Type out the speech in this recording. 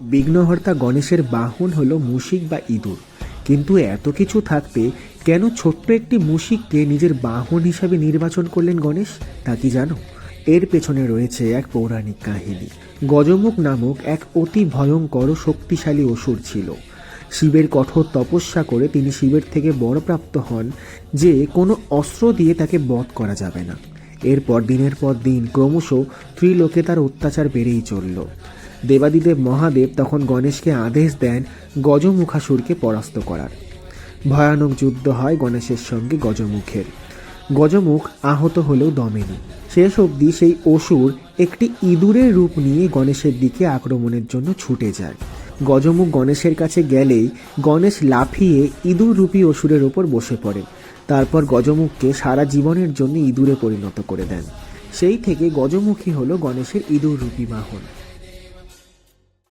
বিঘ্নহর্তা গণেশের বাহন হলো মুশিক বা ইঁদুর। কিন্তু এত কিছু থাকতে কেন ছোট্ট একটি মুশিককে নিজের বাহন হিসাবে নির্বাচন করলেন গণেশ, তা কি জানো? এর পেছনে রয়েছে এক পৌরাণিক কাহিনী। গজমুখ নামক এক অতি ভয়ঙ্কর শক্তিশালী অসুর ছিল। শিবের কঠোর তপস্যা করে তিনি শিবের থেকে বরপ্রাপ্ত হন যে কোনো অস্ত্র দিয়ে তাকে বধ করা যাবে না। এরপর দিনের পর দিন ক্রমশ ত্রিলোকে তার অত্যাচার বেড়েই চলল। দেবাদিদেব মহাদেব তখন গণেশকে আদেশ দেন গজমুখাসুরকে পরাস্ত করার। ভয়ানক যুদ্ধ হয় গণেশের সঙ্গে গজমুখের। গজমুখ আহত হলেও দমেনি। শেষ অবধি সেই অসুর একটি ইঁদুরের রূপ নিয়ে গণেশের দিকে আক্রমণের জন্য ছুটে যায়। গজমুখ গণেশের কাছে গেলেই গণেশ লাফিয়ে ইঁদুর রূপী অসুরের ওপর বসে পড়ে। তারপর গজমুখকে সারা জীবনের জন্য ইঁদুরে পরিণত করে দেন। সেই থেকে গজমুখী হলো গণেশের ইঁদুর রূপী বাহন।